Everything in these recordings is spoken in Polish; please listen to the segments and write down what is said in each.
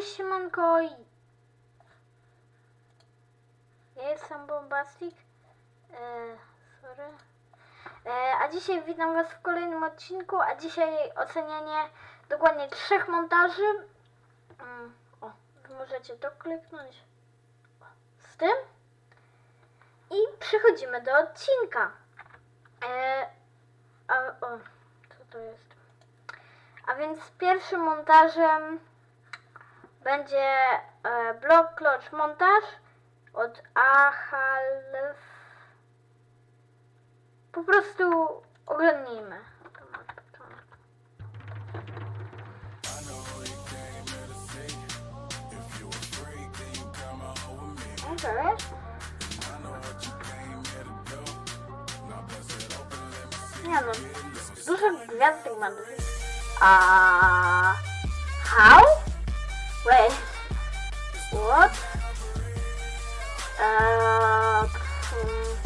Cześć siemanko. Ja jestem Bombastic. E, sorry. E, a dzisiaj witam was w kolejnym odcinku, a dzisiaj ocenianie dokładnie trzech montaży. Mm, o, możecie to kliknąć. Z tym. I przechodzimy do odcinka. E, a, o, co to jest? A więc pierwszym montażem będzie e, blok klocz montaż od Achalf. Po prostu oglądnijmy. Okay. Nie no, dużo gwiazdek ma. A how? Wait. What? Uh, hmm.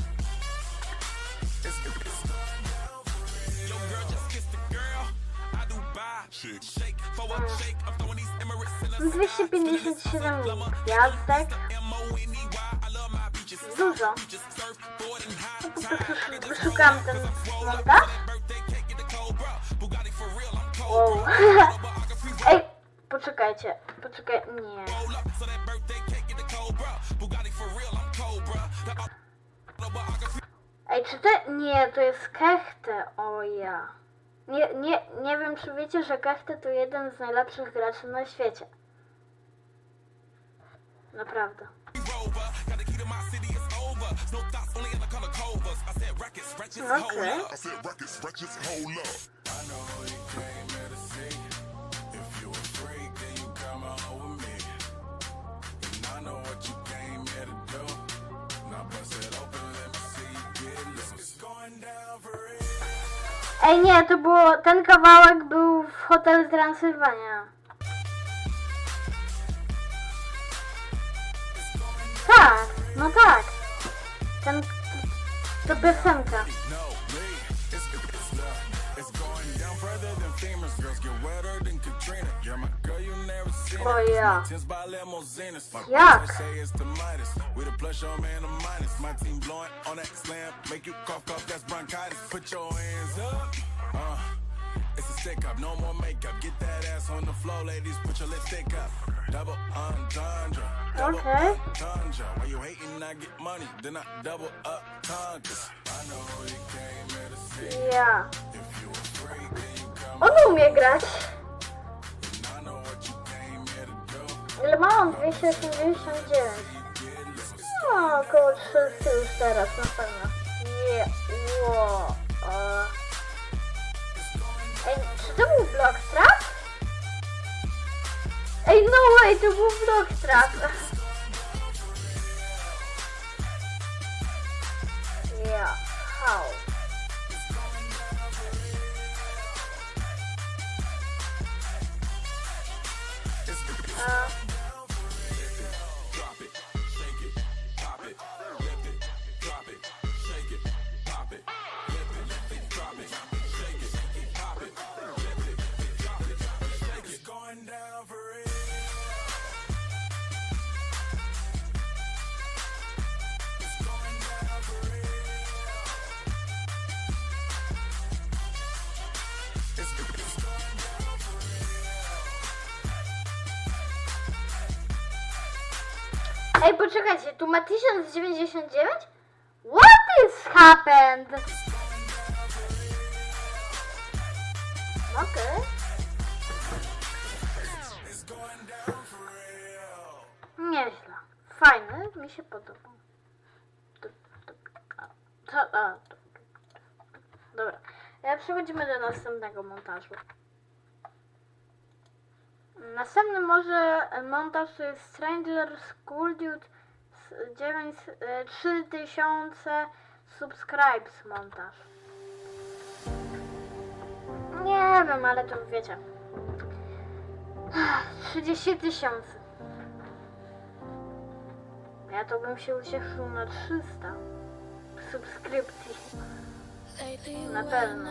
Hmm. 257 gwiazdek. Dużo. Po prostu Wyszukam ten montaż. Wow. Poczekajcie, poczekaj, nie. Ej, czy to... Nie, to jest Kechte, o ja. Nie, nie, nie wiem, czy wiecie, że Kechte to jeden z najlepszych graczy na świecie. Naprawdę. Okej. Ej, nie, to było... Ten kawałek był w Hotel Transylwania. Tak, no tak. Ten... To piosenka. Oh, yeah. Tens by limousines. My Yuck. It's. With a plus, your man a minus. My team blowing on that slam. Make you cough, cough, that's bronchitis. Put your hands up. Uh, it's a stick up, no more makeup. Get that ass on the floor, ladies. Put your lipstick up. Double entendre. Double Okay. entendre. Why you hating? I get money. Then I double up. I know came here to see. Ja. If you a freak, then you come grać. Ile ma on? 289. No, około 300 już teraz na pewno. Nie, e. Ej, czy to był Blockstrap? Ej, no way, to był Blockstrap. Yeah, Ej, poczekajcie, tu ma 1099? What is happened? Okej. Real. Nieźle. Fajny, mi się podoba. Dobra. E, Przechodzimy do następnego montażu. Następny może e, montaż to jest Stranger School Dude z 9, e, 3000 subscribes montaż. Nie wiem, ale to wiecie. 30 tysięcy. Ja to bym się ucieszył na 300 subskrypcji. Na pewno.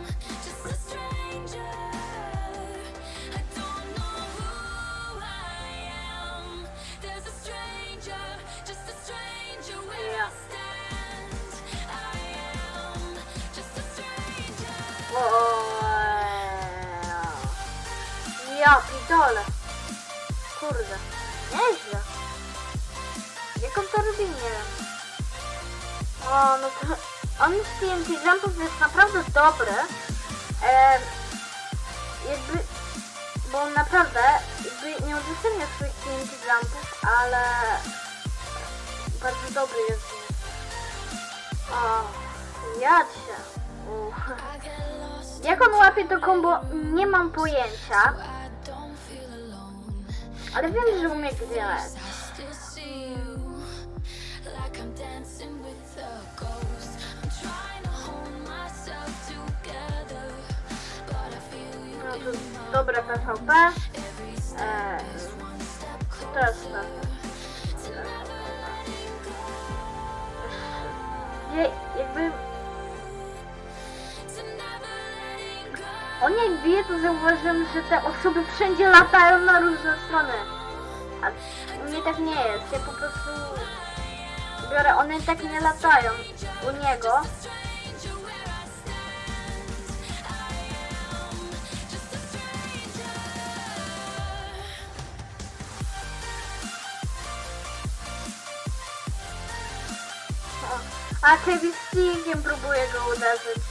O, no. On z TNT Jumpów jest naprawdę dobry. E, jakby... Bo naprawdę jakby nie udostępnia swoich TNT Jumpów, ale... Bardzo dobry jest. O, ja cię. Uff. I get lost. Jak on łapie to kombo, nie mam pojęcia, ale wiem, że umie grać. I to. to never letting go, Nie, jakby to never letting go. on jak bije, to zauważyłem, że te osoby wszędzie latają na różne strony. A mnie tak nie jest. Ja po prostu biorę, one tak nie latają u niego. A Kevin Stingiem próbuje go uderzyć.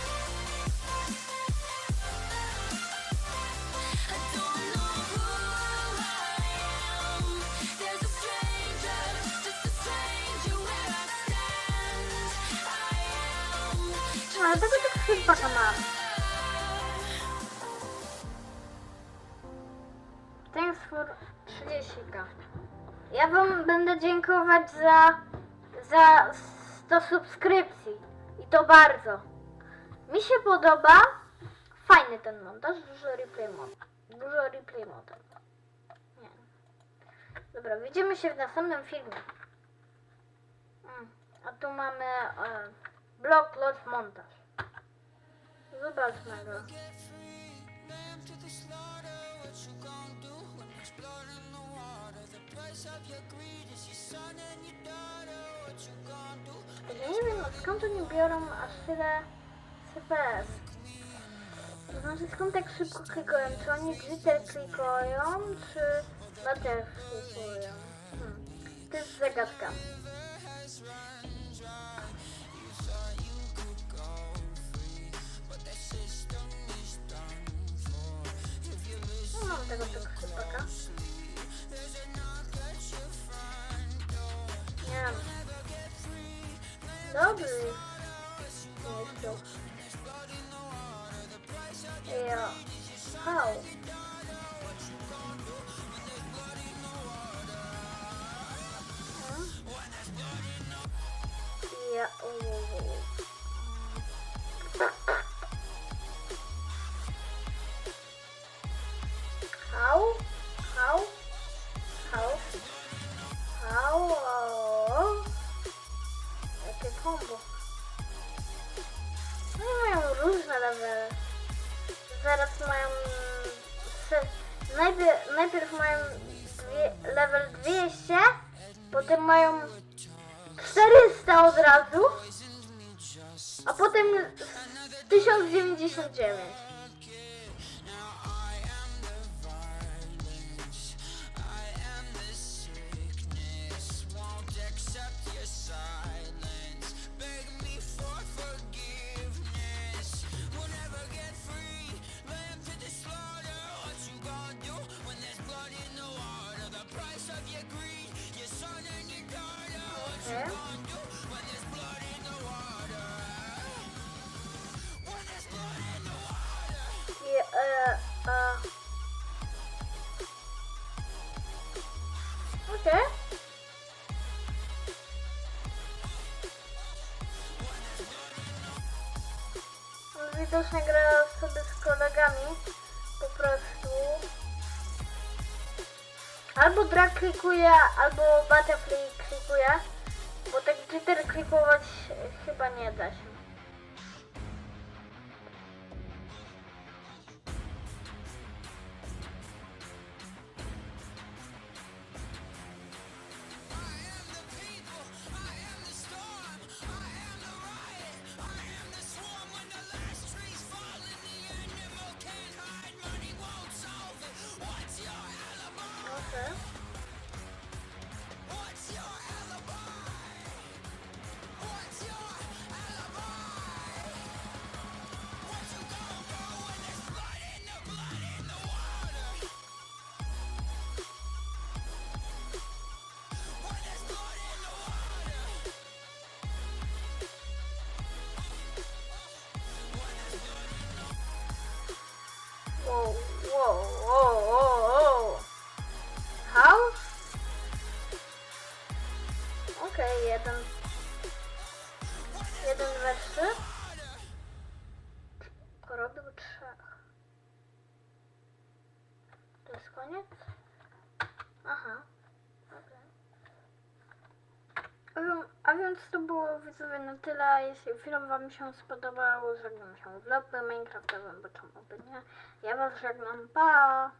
Ale tego tak chyba ma. Thanks for 30k. Ja wam będę dziękować za, za 100 subskrypcji. I to bardzo. Mi się podoba. Fajny ten montaż. Dużo replay mod. Dużo replay mod. Nie. Dobra, widzimy się w następnym filmie. Mm. A tu mamy e, blok lot montaż. Zobaczmy go. Skąd oni biorą aż tyle CPS. To znaczy skąd tak szybko klikują? Czy oni Twitter klikują, czy Twitter klikują? Hmm. To jest zagadka. Dobry jest. Nie jest to. Ja. How? Hmm? Ja. o, Najpierw, najpierw mają dwie, level 200, potem mają 400 od razu, a potem 1099. widocznie gra sobie z kolegami. Po prostu. Albo drag klikuje, albo butterfly klikuje. Bo tak jitter klikować chyba nie da się. Widzowie na tyle. Jeśli film Wam się spodobał, żegnam się lobby Minecraftowym, bo czemu by nie. Ja Was żegnam, pa!